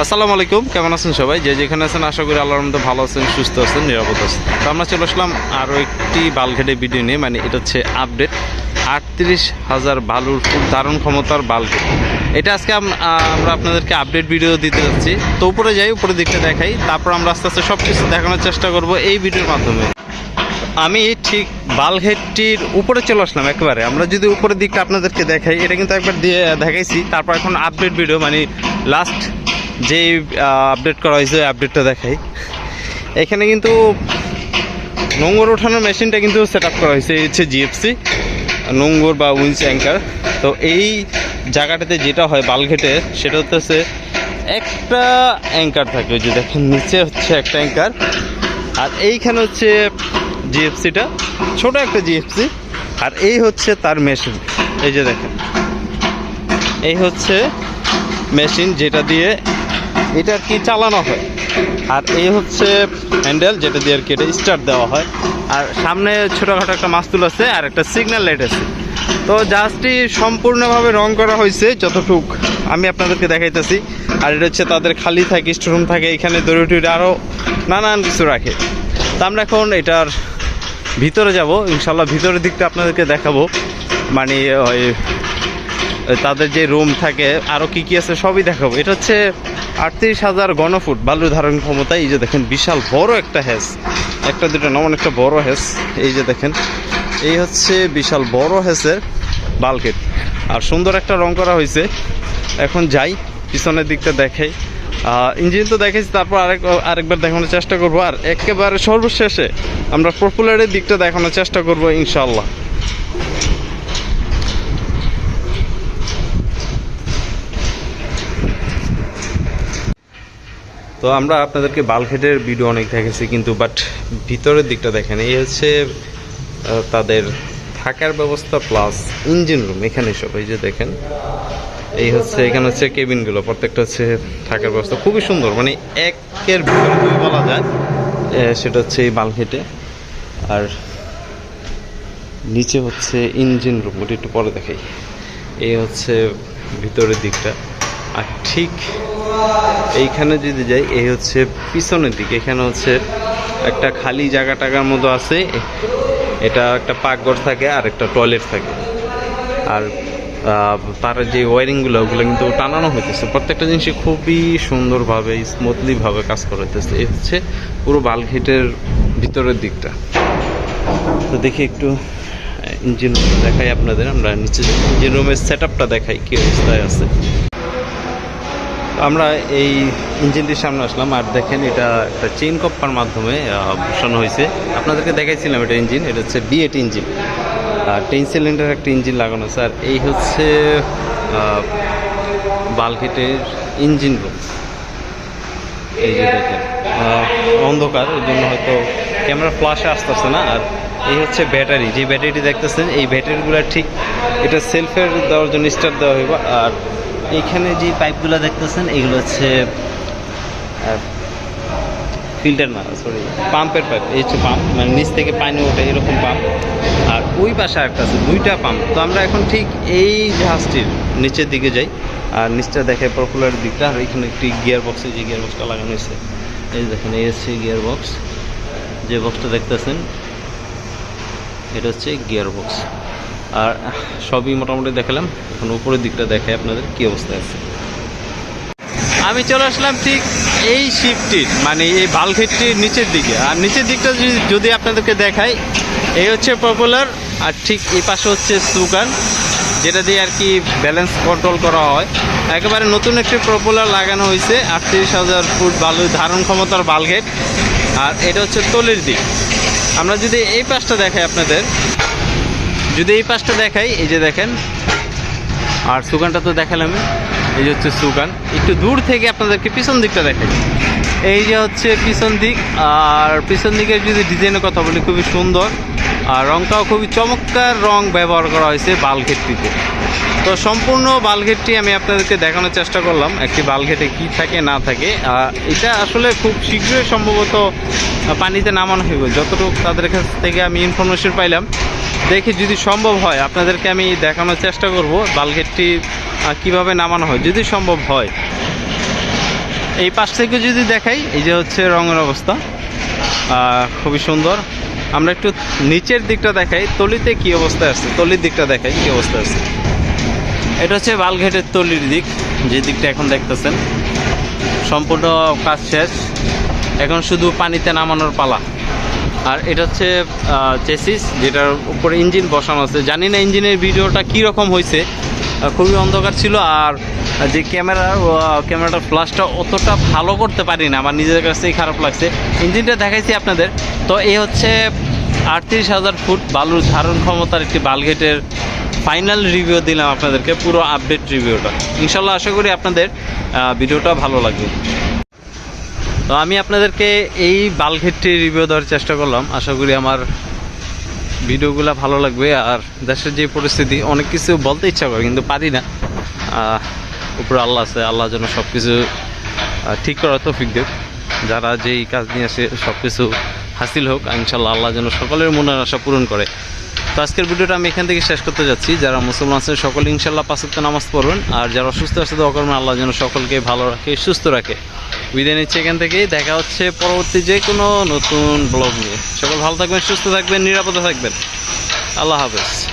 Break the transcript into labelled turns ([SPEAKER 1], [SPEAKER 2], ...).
[SPEAKER 1] আসসালামু আলাইকুম, কেমন আছেন সবাই? যে যেখানে আছেন, আশা করি আল্লাহর মধ্যে ভালো আছেন, সুস্থ আছেন, নিরাপদ আছেন। তো আমরা চলে আসলাম আরও একটি বালঘেটে ভিডিও নিয়ে মানে এটা হচ্ছে আপডেট আটত্রিশ হাজার বালুর দারুণ ক্ষমতার বালঘেট। এটা আজকে আম- আমরা আপনাদেরকে আপডেট ভিডিও দিতে যাচ্ছি। তো উপরে যাই উপরে দিকটা দেখাই, তারপর আমরা আস্তে আস্তে সব কিছু দেখানোর চেষ্টা করব এই ভিডিওর মাধ্যমে। আমি ঠিক বালঘেটটির উপরে চলে আসলাম একেবারে। আমরা যদি উপরের দিকটা আপনাদেরকে দেখাই, এটা কিন্তু একবার দিয়ে দেখাইছি, তারপর এখন আপডেট ভিডিও মানে লাস্ট যে আপডেট করা হয়েছে আপডেটটা দেখাই। এখানে কিন্তু নোংর ওঠানোর মেশিনটা কিন্তু সেট আপ করা হয়েছে হচ্ছে জিএফসি নোংর বা উইন্স অ্যাঙ্কার তো এই জায়গাটাতে যেটা হয় বালঘেটে সেটা হচ্ছে একটা অ্যাঙ্কার থাকে, ওই যে দেখেন, নিচে হচ্ছে একটা অ্যাঙ্কার আর এইখানে হচ্ছে জিএফসিটা ছোট একটা জিএফসি আর এই হচ্ছে তার মেশিন এই যে দেখেন, এই হচ্ছে মেশিন যেটা দিয়ে এটা আর কি চালানো হয়। আর এই হচ্ছে হ্যান্ডেল, যেটা দিয়ে আর কি এটা স্টার্ট দেওয়া হয়। আর সামনে ছোটোখাটো একটা মাস্তুল আছে আর একটা সিগন্যাল লাইট আছে। তো জাহাজটি সম্পূর্ণভাবে রং করা হয়েছে যতটুক আমি আপনাদেরকে দেখাইতেছি। আর এটা হচ্ছে তাদের খালি থাকে স্টোরুম থাকে, এখানে দড়ি আরও নানান কিছু রাখে। তো আমরা এখন এটার ভিতরে যাব। ইনশাল্লাহ ভিতরের দিকটা আপনাদেরকে দেখাবো। মানে ওই, তাদের যে রুম থাকে আরও কি কি আছে সবই দেখাবো। এটা হচ্ছে আটত্রিশ হাজার গণফুট বালু ধারণ ক্ষমতা এই যে দেখেন বিশাল বড় একটা হ্যাস একটা দুটো না একটা বড় হ্যাস এই যে দেখেন। এই হচ্ছে বিশাল বড় হ্যাসের বালকেট। আর সুন্দর একটা রং করা হয়েছে। এখন যাই, পিছনের দিকটা দেখাই। ইঞ্জিন তো দেখেছি তারপর আরেক, আরেকবার দেখানোর চেষ্টা করব। আর একেবারে সর্বশেষে আমরা পপুলারের দিকটা দেখানোর চেষ্টা করব ইনশাল্লাহ তো আমরা আপনাদেরকে বালঘেটের ভিডিও অনেক দেখেছি, কিন্তু বাট ভিতরের দিকটা দেখেন, এই হচ্ছে তাদের থাকার ব্যবস্থা প্লাস ইঞ্জিন রুম এখানে সব, এই যে দেখেন, এই হচ্ছে, এখানে হচ্ছে কেবিনগুলো প্রত্যেকটা হচ্ছে থাকার ব্যবস্থা, খুবই সুন্দর মানে একের ভিতরে দুই বলা যায় সেটা হচ্ছে এই বালঘেটে আর নিচে হচ্ছে ইঞ্জিন রুম ওটা একটু পরে দেখাই, এই হচ্ছে ভিতরের দিকটা। আর ঠিক এইখানে যদি যাই, এই হচ্ছে পিছনের দিকে। এখানে হচ্ছে একটা খালি জায়গা টাকার মতো আছে। এটা একটা পাকঘর থাকে, আর একটা টয়লেট থাকে। আর তার যে ওয়ারিংগুলো ওগুলো কিন্তু টানানো হইতেছে। প্রত্যেকটা জিনিসই খুবই সুন্দরভাবে স্মুথলিভাবে কাজ করা হইতেছে। এই হচ্ছে পুরো বালঘেটের ভিতরের দিকটা। তো দেখি একটু ইঞ্জিন রুম দেখাই আপনাদের। আমরা নিচে ইঞ্জিন রুমের সেট আপটা দেখাই, কী অবস্থায় আছে। আমরা এই ইঞ্জিনটির সামনে আসলাম আর দেখেন এটা একটা চেইন কপ্পার মাধ্যমে বসানো হয়েছে। আপনাদেরকে দেখাইছিলাম এটা ইঞ্জিন, এটা হচ্ছে বিএট ইঞ্জিন। আর টেন সিলিন্ডার একটা ইঞ্জিন লাগানো আছে, আর এই হচ্ছে বালকিটের ইঞ্জিন রুম এই যে দেখেন অন্ধকার, এই জন্য হয়তো ক্যামেরা ফ্লাশে আসতেছে না। আর এই হচ্ছে ব্যাটারি, যে ব্যাটারিটি দেখতেছেন, এই ব্যাটারিগুলো ঠিক এটা সেলফের দেওয়ার জন্য স্টার্ট দেওয়া হইব। আর এইখানে যে পাইপগুলো দেখতেছেন, এগুলো হচ্ছে ফিল্টার না সরি পাম্পের পাইপ, এই হচ্ছে পাম্প মানে নিচ থেকে পানি ওঠে এরকম পাম্প। আর ওই পাশে একটা আছে, দুইটা পাম্প। তো আমরা এখন ঠিক এই জাহাজটির নিচের দিকে যাই, আর নিচটা দেখে পপুলার দিকটা, আর এখানে একটি গিয়ার বক্সে যে গিয়ার বক্সটা লাগানো হয়েছে, এই দেখেন এই হচ্ছে গিয়ার বক্স যে বক্সটা দেখতেছেন, এটা হচ্ছে গিয়ার বক্স আর সবই মোটামুটি দেখালাম। এখন উপরের দিকটা দেখাই আপনাদের কি অবস্থায় আছে। আমি চলে আসলাম ঠিক এই শিপটির মানে এই বালঘেটটির নিচের দিকে। আর নিচের দিকটা যদি- আপনাদেরকে দেখাই, এই হচ্ছে পপুলার আর ঠিক এই পাশে হচ্ছে সুগান, যেটা দিয়ে আর কি ব্যালেন্স কন্ট্রোল করা হয়। একেবারে নতুন একটি পপুলার লাগানো হয়েছে, আটত্রিশ হাজার ফুট বালু ধারণ ক্ষমতার বালঘেট আর এটা হচ্ছে তলির দিক। আমরা যদি এই পাশটা দেখাই আপনাদের যদি এই পাশটা দেখাই, এই যে দেখেন, আর সুগানটা তো দেখালাম, এই যে হচ্ছে সুগান। একটু দূর থেকে আপনাদেরকে পিছন দিকটা দেখাই। এই যে হচ্ছে পিছন দিক, আর পিছন দিকের যদি ডিজাইনের কথা বলি, খুবই সুন্দর। আর রংটাও খুবই চমৎকার রং ব্যবহার করা হয়েছে বালঘেটটিতে তো সম্পূর্ণ বালঘেটটি আমি আপনাদেরকে দেখানোর চেষ্টা করলাম, একটি বালঘেটে কি থাকে, না থাকে। এটা আসলে খুব শীঘ্রই সম্ভবত পানিতে নামানো হইব যতটুকু তাদের কাছ থেকে আমি ইনফরমেশন পাইলাম দেখি যদি সম্ভব হয়, আপনাদেরকে আমি দেখানোর চেষ্টা করব বালঘেটটি কীভাবে নামানো হয়, যদি সম্ভব হয়। এই পাশ থেকে যদি দেখাই, এই যে হচ্ছে রঙের অবস্থা খুবই সুন্দর। আমরা একটু নিচের দিকটা দেখাই, তলিতে কি অবস্থা আছে? তলির দিকটা দেখাই, কি অবস্থা আছে? এটা হচ্ছে বালঘেটের তলির দিক, যে দিকটা এখন দেখতেছেন। সম্পূর্ণ কাজ শেষ। এখন শুধু পানিতে নামানোর পালা। আর এটা হচ্ছে চেসিস যেটার উপরে ইঞ্জিন বসানো আছে। জানি না ইঞ্জিনের ভিডিওটা কী রকম হয়েছে খুবই অন্ধকার ছিল আর যে ক্যামেরা ক্যামেরাটার ফ্লাশটা অতটা ভালো করতে পারি না, আমার নিজের কাছেই খারাপ লাগছে। ইঞ্জিনটা দেখাইছি আপনাদের। তো এই হচ্ছে আটত্রিশ হাজার ফুট বালুর ধারণ ক্ষমতার একটি বালগেটের ফাইনাল রিভিউ দিলাম আপনাদেরকে, পুরো আপডেট রিভিউটা ইনশাল্লাহ আশা করি আপনাদের ভিডিওটা ভালো লাগবে। তো আমি আপনাদেরকে এই বালঘেটটি রিভিউ দেওয়ার চেষ্টা করলাম। আশা করি আমার ভিডিওগুলো ভালো লাগবে। আর দেশের যে পরিস্থিতি, অনেক কিছু বলতে ইচ্ছা করে, কিন্তু পারি না। উপরে আল্লাহ আছে, আল্লাহ যেন সব কিছু ঠিক করার তৌফিক দেব যারা যেই কাজ নিয়ে আসে সব কিছু হাসিল হোক ইনশাল্লাহ আল্লাহ যেন সকলের মনের আশা পূরণ করে। তো আজকের ভিডিওটা আমি এখান থেকে শেষ করতে যাচ্ছি। যারা মুসলমান আছেন, সকলে ইনশাল্লাহ পাঁচক্ত নামাজ পড়বেন আর যারা অসুস্থ আছে, দোয়া করবেন, আল্লাহ যেন সকলকে ভালো রাখে, সুস্থ রাখে। বিদায় নিচ্ছে এখান থেকে দেখা হচ্ছে পরবর্তী যে কোনো নতুন ব্লগ নিয়ে। সকল ভালো থাকবেন, সুস্থ থাকবেন, নিরাপদে থাকবেন। আল্লাহ হাফেজ।